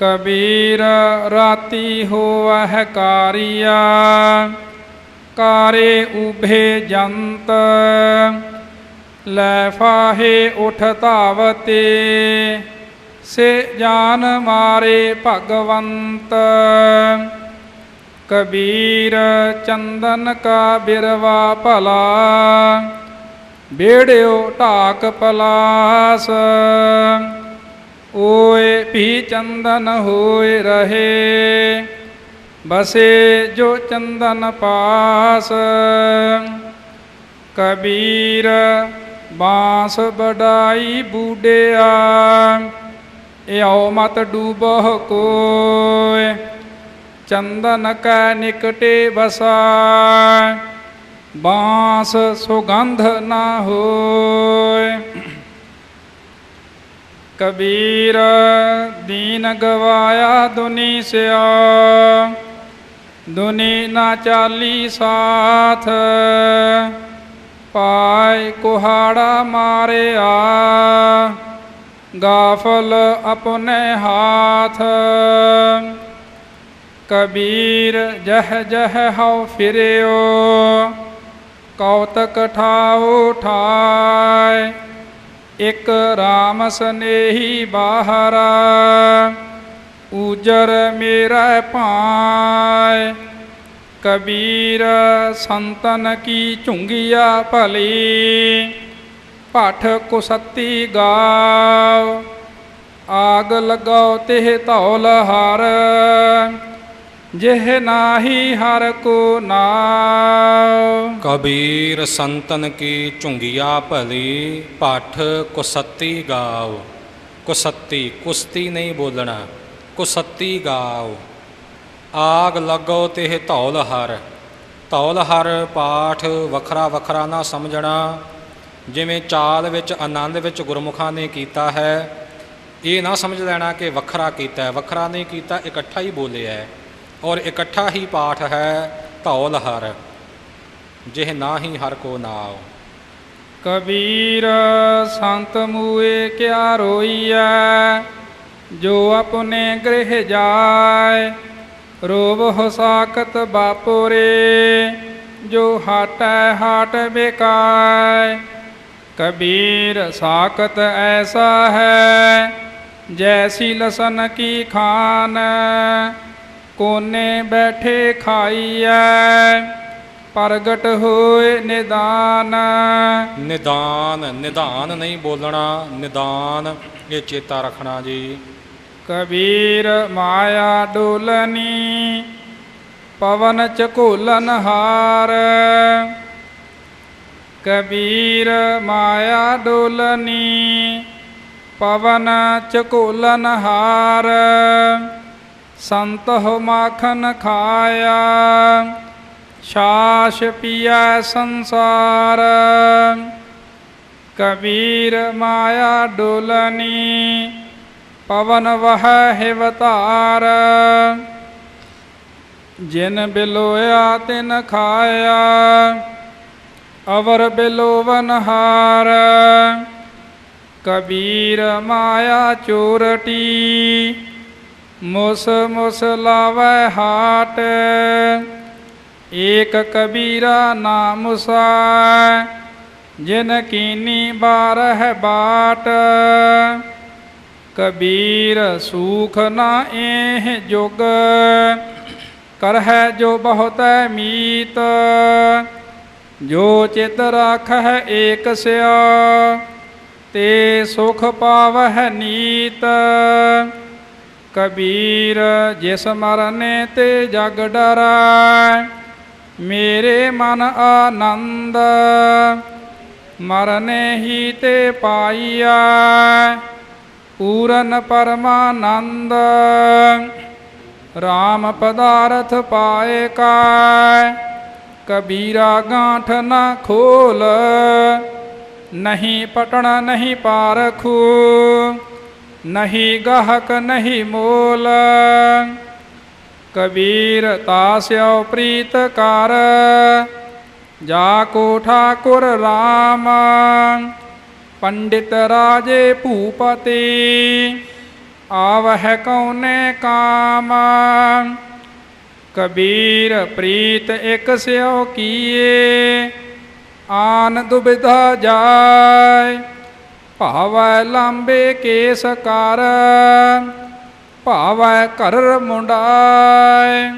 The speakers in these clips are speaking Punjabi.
ਕਬੀਰ ਰਾਤੀ ਹੋਵਹਿ ਕਾਰੀਆ, ਕਾਰੇ ਉਭੇ ਜੰਤ, ਲੈ ਫਾਹੇ ਉਠ ਧਾਵਤੇ, ਸੇ ਜਾਨ ਮਾਰੇ ਭਗਵੰਤ। ਕਬੀਰ ਚੰਦਨ ਕਾ ਬਿਰਵਾ ਭਲਾ, ਬੇੜਿਓ ਢਾਕ ਪਲਾਸ। ਓਏ ਵੀ ਚੰਦਨ ਹੋਏ ਰਹੇ, ਬਸੇ ਜੋ ਚੰਦਨ ਪਾਸ। ਕਬੀਰ ਬਾਂਸ ਬਡਾਈ ਬੂਡਿਆ, ਇਉ ਮਤ ਡੂਬਹ ਕੋਏ। ਚੰਦਨ ਕੈ ਨਿਕਟੇ ਬਸਾ ਬਾਸ ਸੁਗੰਧ ਨਾ ਹੋਏ। ਕਬੀਰ, ਦੀਨ ਗਵਾਇਆ ਦੁਨੀ ਸਿਆ। ਦੁਨੀ ਨਾ ਚਾਲੀ ਸਾਥ ਪਾਇ ਕੁਹਾੜਾ ਮਾਰਿਆ। ਗਾਫਲ ਆਪਣੇ ਹਾਥ। ਕਬੀਰ, ਜਹ ਜਹ ਹਉ ਫਿਰਿਓ। ਕੌਤਕ ਠਾਉ ਠਾਇ। ਇਕ ਰਾਮ ਸਨੇਹੀ ਬਾਹਰ ਉਜਰ ਮੇਰਾ ਪਾਇ ਕਬੀਰ ਸੰਤਨ ਕੀ ਝੁੰਗੀਆ ਭਲੀ ਪਾਠ ਕੁਸਤੀ ਗਾਵ ਆਗ ਲਗਾਓ ਤੇ ਧੌਲ ਹਰ। ਜਿਹ ਨਾਹੀ ਹਰ ਕੋ ਨਾਮ ਕਬੀਰ ਸੰਤਨ ਕੀ ਝੁੰਗੀਆ ਭਲੀ, ਪਾਠ ਕੁਸੱਤੀ ਗਾਓ ਕੁਸੱਤੀ, ਕੁਸਤੀ ਨਹੀਂ ਬੋਲਣਾ, ਕੁਸੱਤੀ ਗਾਓ ਆਗ ਲੱਗੋ ਤੇ ਧੌਲ ਹਰ ਧੌਲ ਹਰ ਪਾਠ ਵੱਖਰਾ ਵੱਖਰਾ ਨਾ ਸਮਝਣਾ। ਜਿਵੇਂ ਚਾਲ ਵਿੱਚ ਆਨੰਦ ਵਿੱਚ ਗੁਰਮੁਖਾਂ ਨੇ ਕੀਤਾ ਹੈ, ਇਹ ਨਾ ਸਮਝ ਲੈਣਾ ਕਿ ਵੱਖਰਾ ਕੀਤਾ ਵੱਖਰਾ ਨਹੀਂ ਕੀਤਾ, ਇਕੱਠਾ ਹੀ ਬੋਲਿਆ ਹੈ। ਔਰ ਇਕੱਠਾ ਹੀ ਪਾਠ ਹੈ ਧੌਲ ਹਰ, ਜਿਹ ਨਾਹੀ ਹਰ ਕੋ ਨਾਉ। ਕਬੀਰ ਸੰਤ ਮੂਏ ਕਿਆ ਰੋਈਐ, ਜੋ ਆਪਣੇ ਗ੍ਰਹਿ ਜਾਏ ਰੋਬ ਹੋ ਸਾਕਤ ਬਾਪੁਰੇ, ਜੋ ਹਾਟੈ ਹਾਟ ਬਿਕਾਇ ਕਬੀਰ ਸਾਕਤ ਐਸਾ ਹੈ ਜੈਸੀ ਲਸਨ ਕੀ ਖਾਨ ਕੋਨੇ ਬੈਠੇ ਖਾਈਐ ਪ੍ਰਗਟ ਹੋਏ ਨਿਦਾਨ। ਨਿਦਾਨ ਨਿਦਾਨ ਨਹੀਂ ਬੋਲਣਾ ਨਿਦਾਨ ਇਹ ਚੇਤਾ ਰੱਖਣਾ ਜੀ। ਕਬੀਰ ਮਾਇਆ ਡੋਲਨੀ ਪਵਨ ਚਕੋਲਨ ਹਾਰ। ਕਬੀਰ ਮਾਇਆ ਡੋਲਨੀ ਪਵਨ ਚਕੋਲਨ ਹਾਰ। ਸੰਤ ਹੋ ਮਾਖਨ ਖਾਇਆ ਛਾਛ ਪੀਆ ਸੰਸਾਰ। ਕਬੀਰ ਮਾਇਆ ਡੋਲਨੀ, ਪਵਨ ਵਹ ਹਿਵਤਾਰ ਜਿਨ ਬਿਲੋਇਆ ਤਿਨ ਖਾਇਆ, ਅਵਰ ਬਿਲੋਵਨ ਹਾਰ। ਕਬੀਰ ਮਾਇਆ ਚੋਰਟੀ ਮੁਸ ਮੁਸ ਲਾਵੈ ਹਾਟ, ਏਕ ਕਬੀਰਾ ਨਾਮੁਸਾ ਜਿਨ ਕੀਨੀ ਬਾਰਹ ਬਾਟ। ਕਬੀਰ ਸੂਖ ਨਾ ਇਹ ਜੁਗ ਕਰ ਹੈ ਜੋ ਬਹੁਤ ਮੀਤ। ਜੋ ਚਿਤ ਰਾਖਹਿ ਏਕ ਸਿਆ, ਤੇ ਸੁਖ ਪਾਵਹਿ ਨੀਤ। ਕਬੀਰ, ਜਿਸ ਮਰਨੇ ਤੇ ਜਗ ਡਰੈ ਮੇਰੇ ਮਨ ਆਨੰਦ, ਮਰਨੇ ਹੀ ਤੇ ਪਾਈਆ ਪੂਰਨ ਪਰਮਾਨੰਦ RAM ਪਦਾਰਥ ਪਾਏ ਕਾ ਕਬੀਰਾ ਗਾਂਠ ਨਾ ਖੋਲ, ਨਹੀਂ ਪਟਣ ਨਹੀਂ ਪਾਰਖੂ। ਨਹੀਂ ਗਾਹਕ ਨਹੀਂ ਮੋਲ। ਕਬੀਰ ਤਾਸਿਓ ਪ੍ਰੀਤ ਕਰ। ਜਾ ਕੋ ਠਾਕੁਰ RAM ਪੰਡਿਤ ਰਾਜੇ ਭੂਪਤੀ। ਆਵਹਿ ਕਉਨੇ ਕਾਮ। ਕਬੀਰ ਪ੍ਰੀਤ ਇਕ ਸਿਓ ਕੀਏ। ਆਨ ਦੁਬਿਧਾ ਜਾਏ। ਭਾਵੈ ਲਾਂਬੇ ਕੇਸ ਕਰ, ਭਾਵੈ ਘਰ ਮੁੰਡਾਏ।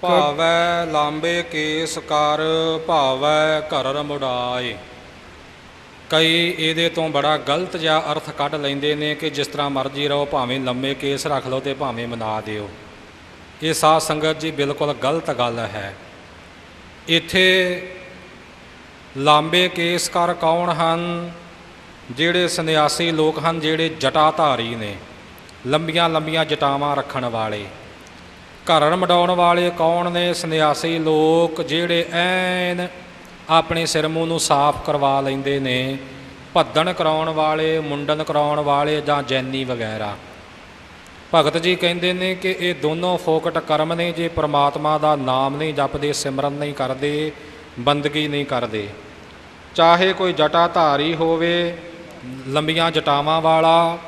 ਭਾਵੈ ਲਾਂਬੇ ਕੇਸ ਕਰ, ਭਾਵੈ ਘਰ ਮੁੰਡਾਏ। ਕਈ ਇਹਦੇ ਤੋਂ ਬੜਾ ਗਲਤ ਜਾਂ ਅਰਥ ਕੱਢ ਲੈਂਦੇ ਨੇ ਕਿ ਜਿਸ ਤਰ੍ਹਾਂ ਮਰਜ਼ੀ ਰਹੋ, ਭਾਵੇਂ ਲੰਮੇ ਕੇਸ ਰੱਖ ਲਓ ਤੇ ਭਾਵੇਂ ਮਨਾ ਦਿਓ। ਇਹ ਸਾਧ ਸੰਗਤ ਜੀ ਬਿਲਕੁਲ ਗਲਤ ਗੱਲ ਹੈ। ਇੱਥੇ ਲਾਂਬੇ ਕੇਸ ਕਰ ਕੌਣ ਹਨ? ਜਿਹੜੇ ਸੰਨਿਆਸੀ ਲੋਕ ਹਨ, ਜਿਹੜੇ ਜਟਾਧਾਰੀ ਨੇ, ਲੰਬੀਆਂ ਲੰਬੀਆਂ ਜਟਾਵਾਂ ਰੱਖਣ ਵਾਲੇ ਘਰਨ ਮਡਾਉਣ ਵਾਲੇ ਕੌਣ ਨੇ? ਸੰਨਿਆਸੀ ਲੋਕ ਜਿਹੜੇ ਐਨ ਆਪਣੇ ਸਿਰ ਮੂੰਹ ਨੂੰ ਸਾਫ਼ ਕਰਵਾ ਲੈਂਦੇ ਨੇ, ਭੱਦਣ ਕਰਾਉਣ ਵਾਲੇ, ਮੁੰਡਨ ਕਰਾਉਣ ਵਾਲੇ ਜਾਂ ਜੈਨੀ ਵਗੈਰਾ। ਭਗਤ ਜੀ ਕਹਿੰਦੇ ਨੇ ਕਿ ਇਹ ਦੋਨੋਂ ਫੋਕਟ ਕਰਮ ਨੇ, ਜੇ ਪ੍ਰਮਾਤਮਾ ਦਾ ਨਾਮ ਨਹੀਂ ਜਪਦੇ, ਸਿਮਰਨ ਨਹੀਂ ਕਰਦੇ, ਬੰਦਗੀ ਨਹੀਂ ਕਰਦੇ। ਚਾਹੇ ਕੋਈ ਜਟਾਧਾਰੀ ਹੋਵੇ ਲੰਬੀਆਂ ਜਟਾਵਾਂ ਵਾਲਾ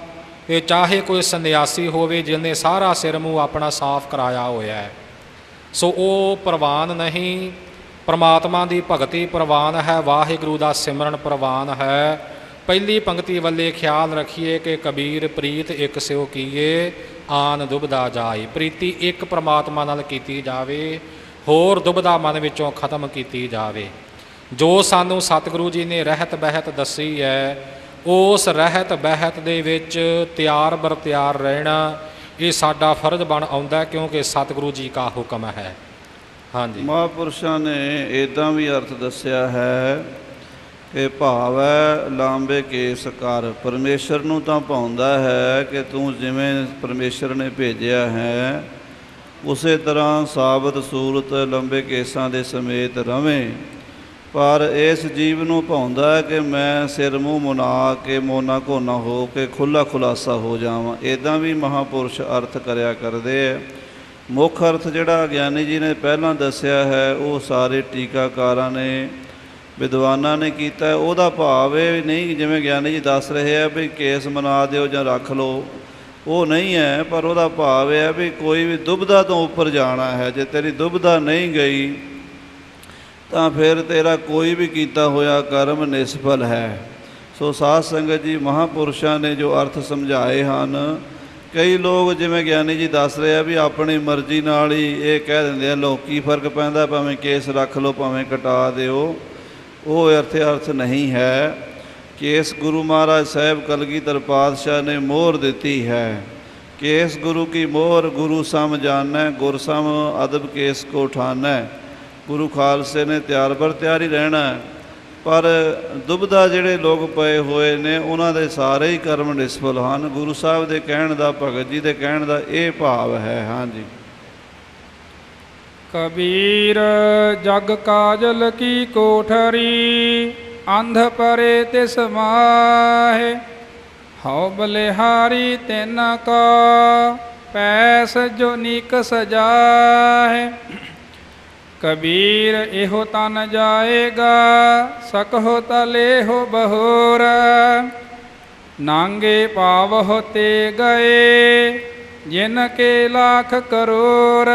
ਤੇ ਚਾਹੇ ਕੋਈ ਸੰਨਿਆਸੀ ਹੋਵੇ ਜਿਹਨੇ ਸਾਰਾ ਸਿਰ ਮੂੰਹ ਆਪਣਾ ਸਾਫ਼ ਕਰਾਇਆ ਹੋਇਆ ਹੈ। ਸੋ ਉਹ ਪ੍ਰਵਾਨ ਨਹੀਂ, ਪ੍ਰਮਾਤਮਾ ਦੀ ਭਗਤੀ ਪ੍ਰਵਾਨ ਹੈ, ਵਾਹਿਗੁਰੂ ਦਾ ਸਿਮਰਨ ਪ੍ਰਵਾਨ ਹੈ। ਪਹਿਲੀ ਪੰਕਤੀ ਵੱਲੇ ਖਿਆਲ ਰੱਖੀਏ ਕਿ ਕਬੀਰ ਪ੍ਰੀਤ ਇੱਕ ਸਿਓ ਕੀਏ, ਆਨ ਦੁਬਦਾ ਜਾਏ। ਪ੍ਰੀਤੀ ਇੱਕ ਪ੍ਰਮਾਤਮਾ ਨਾਲ ਕੀਤੀ ਜਾਵੇ, ਹੋਰ ਦੁਬਦਾ ਮਨ ਵਿੱਚੋਂ ਖਤਮ ਕੀਤੀ ਜਾਵੇ। ਜੋ ਸਾਨੂੰ ਸਤਿਗੁਰੂ ਜੀ ਨੇ ਰਹਿਤ ਬਹਿਤ ਦੱਸੀ ਹੈ ਉਸ ਰਹਿਤ ਬਹਿਤ ਦੇ ਵਿੱਚ ਤਿਆਰ ਬਰ ਤਿਆਰ ਰਹਿਣਾ ਇਹ ਸਾਡਾ ਫਰਜ਼ ਬਣ ਆਉਂਦਾ ਕਿਉਂਕਿ ਸਤਿਗੁਰੂ ਜੀ ਦਾ ਹੁਕਮ ਹੈ। ਹਾਂਜੀ। ਮਹਾਂਪੁਰਸ਼ਾਂ ਨੇ ਇਦਾਂ ਵੀ ਅਰਥ ਦੱਸਿਆ ਹੈ ਕਿ ਭਾਵ ਹੈ ਲਾਂਬੇ ਕੇਸ ਕਰ। ਪਰਮੇਸ਼ਰ ਨੂੰ ਤਾਂ ਪਾਉਂਦਾ ਹੈ ਕਿ ਤੂੰ ਜਿਵੇਂ ਪਰਮੇਸ਼ਰ ਨੇ ਭੇਜਿਆ ਹੈ, ਉਸੇ ਤਰ੍ਹਾਂ ਸਾਬਤ ਸੂਰਤ ਲੰਬੇ ਕੇਸਾਂ ਦੇ ਸਮੇਤ ਰਵੇਂ। ਪਰ ਇਸ ਜੀਵ ਨੂੰ ਭਾਉਂਦਾ ਹੈ ਕਿ ਮੈਂ ਸਿਰ ਮੂੰਹ ਮੁਨਾ ਕੇ ਮੋਨਾ ਕੋਨਾ ਹੋ ਕੇ ਖੁੱਲਾ ਖੁਲਾਸਾ ਹੋ ਜਾਵਾਂ। ਇਦਾਂ ਵੀ ਮਹਾਪੁਰਸ਼ ਅਰਥ ਕਰਿਆ ਕਰਦੇ ਹੈ। ਮੁੱਖ ਅਰਥ ਜਿਹੜਾ ਗਿਆਨੀ ਜੀ ਨੇ ਪਹਿਲਾਂ ਦੱਸਿਆ ਹੈ, ਉਹ ਸਾਰੇ ਟੀਕਾਕਾਰਾਂ ਨੇ, ਵਿਦਵਾਨਾਂ ਨੇ ਕੀਤਾ ਉਹਦਾ ਭਾਵ ਇਹ ਨਹੀਂ ਜਿਵੇਂ ਗਿਆਨੀ ਜੀ ਦੱਸ ਰਹੇ ਆ ਵੀ ਕੇਸ ਮਨਾ ਦਿਓ ਜਾਂ ਰੱਖ ਲਓ, ਉਹ ਨਹੀਂ ਹੈ। ਪਰ ਉਹਦਾ ਭਾਵ ਇਹ ਹੈ ਵੀ ਕੋਈ ਵੀ ਦੁਬਦਾ ਤੋਂ ਉੱਪਰ ਜਾਣਾ ਹੈ। ਜੇ ਤੇਰੀ ਦੁਬਧਾ ਨਹੀਂ ਗਈ ਤਾਂ ਫਿਰ ਤੇਰਾ ਕੋਈ ਵੀ ਕੀਤਾ ਹੋਇਆ ਕਰਮ ਨਿਸਫਲ ਹੈ। ਸੋ ਸਾਧ ਸੰਗਤ ਜੀ, ਮਹਾਪੁਰਸ਼ਾਂ ਨੇ ਜੋ ਅਰਥ ਸਮਝਾਏ ਹਨ, ਕਈ ਲੋਕ ਜਿਵੇਂ ਗਿਆਨੀ ਜੀ ਦੱਸ ਰਹੇ ਆ ਵੀ ਆਪਣੀ ਮਰਜ਼ੀ ਨਾਲ ਹੀ ਇਹ ਕਹਿ ਦਿੰਦੇ ਆ ਲੋ ਕੀ ਫ਼ਰਕ ਪੈਂਦਾ, ਭਾਵੇਂ ਕੇਸ ਰੱਖ ਲਓ, ਭਾਵੇਂ ਕਟਾ ਦਿਓ। ਉਹ ਅਰਥ ਅਰਥ ਨਹੀਂ ਹੈ। ਕੇਸ ਗੁਰੂ ਮਹਾਰਾਜ ਸਾਹਿਬ ਕਲਗੀਧਰ ਪਾਤਸ਼ਾਹ ਨੇ ਮੋਹਰ ਦਿੱਤੀ ਹੈ। ਕੇਸ ਗੁਰੂ ਕੀ ਮੋਹਰ? ਗੁਰੂ ਸਮ ਜਾਣੈ, ਗੁਰ ਸਮ ਅਦਬ ਕੇਸ ਕੋ ਠਾਨੈ। ਗੁਰੂ ਖਾਲਸੇ ਨੇ ਤਿਆਰ ਬਰ ਤਿਆਰ ਹੀ ਰਹਿਣਾ ਪਰ ਦੁਬਦਾ ਜਿਹੜੇ ਲੋਕ ਪਏ ਹੋਏ ਨੇ, ਉਹਨਾਂ ਦੇ ਸਾਰੇ ਹੀ ਕਰਮ ਨਿਸਫਲ ਹਨ। ਗੁਰੂ ਸਾਹਿਬ ਦੇ ਕਹਿਣ ਦਾ, ਭਗਤ ਜੀ ਦੇ ਕਹਿਣ ਦਾ ਇਹ ਭਾਵ ਹੈ ਹਾਂਜੀ ਕਬੀਰ ਜਗ ਕਾਜਲ ਕੀ ਕੋਠਰੀ, ਅੰਧ ਪਰੇ ਤਿਸ ਮਾਹੇ। ਹਉ ਬਲਿਹਾਰੀ ਤਿਨ ਕਾ, ਪੈਸ ਜੋ ਨੀਕ ਸਜਾਹੇ। ਕਬੀਰ ਇਹੋ ਤਨ ਜਾਏਗਾ, ਸਕਹੁ ਤਲੇਹੁ ਬਹੋਰ। ਨਾਂਗੇ ਪਾਵਹੁ ਤੇ ਗਏ, ਜਿਨ ਕੇ ਲੱਖ ਕਰੋੜ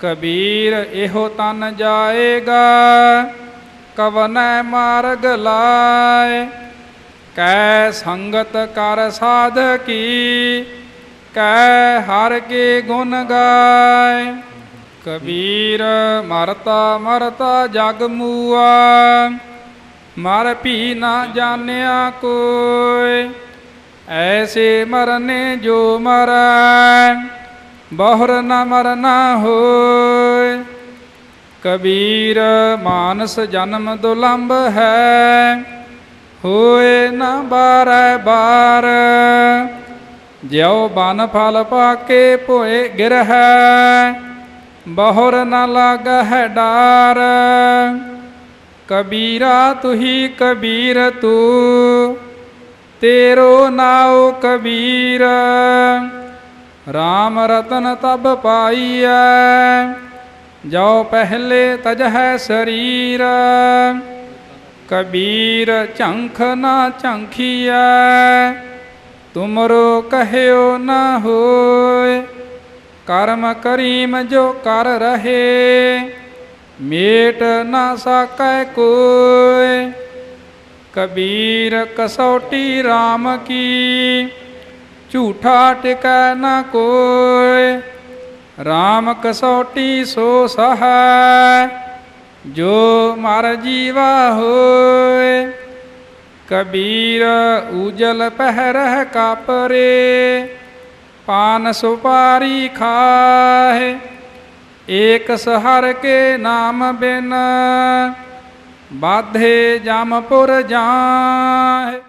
ਕਬੀਰ ਇਹੋ ਤਨ ਜਾਏਗਾ, ਕਵਨੈ ਮਾਰਗ ਲਾਏ। ਕੈ ਸੰਗਤ ਕਰ ਸਾਧ ਕੀ, ਕੈ ਹਰ ਕੇ ਗੁਣ ਗਾਏ। ਕਬੀਰ ਮਰਤਾ ਮਰਤਾ ਜਗ ਮੂਆ। ਮਰ ਭੀ ਨਾ ਜਾਣਿਆ ਕੋਈ, ਐਸੇ ਮਰਨੇ ਜੋ ਮਰੈ। ਬਹੁਰ ਨਾ ਮਰਨਾ ਹੋਏ। ਕਬੀਰ ਮਾਨਸ ਜਨਮ ਦੁਲੰਭ ਹੈ, ਹੋਏ ਨਾ ਬਾਰੈ ਬਾਰ। ਜਿਉ ਬਨ ਫਲ ਪਾਕੇ ਭੋਏ ਗਿਰਹਿ ਬਹੁਰ ਨ ਲਾਗਹਿ ਡਾਰ। ਕਬੀਰਾ ਤੁਹੀ ਕਬੀਰ ਤੂ, ਤੇਰੋ ਨਾਉ ਕਬੀਰ। RAM ਰਤਨ ਤਬ ਪਾਈਐ ਜੋ ਪਹਿਲੇ ਤਜ ਹੈ ਸਰੀਰ। ਕਬੀਰ ਝੰਖ ਨਾ ਝੰਖੀਐ, ਤੁਮਰੋ ਕਹਿਓ ਨਾ ਹੋਏ ਕਰਮ ਕਰੀਮ ਜੋ ਕਰ ਰਹੇ, ਮੇਟ ਨਾ ਸਕੈ ਕੋਇ ਕਬੀਰ ਕਸੌਟੀ RAM ਕੀ, ਝੂਠਾ ਟਿਕੈ ਨਾ ਕੋਇ RAM ਕਸੌਟੀ ਸੋ ਸਹੈ, ਜੋ ਮਰ ਜੀਵਾ ਹੋਏ। ਕਬੀਰ ਉਜਲ ਪਹਿਰਹ ਕਾਪਰੇ ਪਾਨ ਸੁਪਾਰੀ ਖਾਏ ਏਕ ਸਹਰ ਕੇ ਨਾਮ ਬਿਨ ਬਾਧੇ ਜਮਪੁਰ ਜਾਏ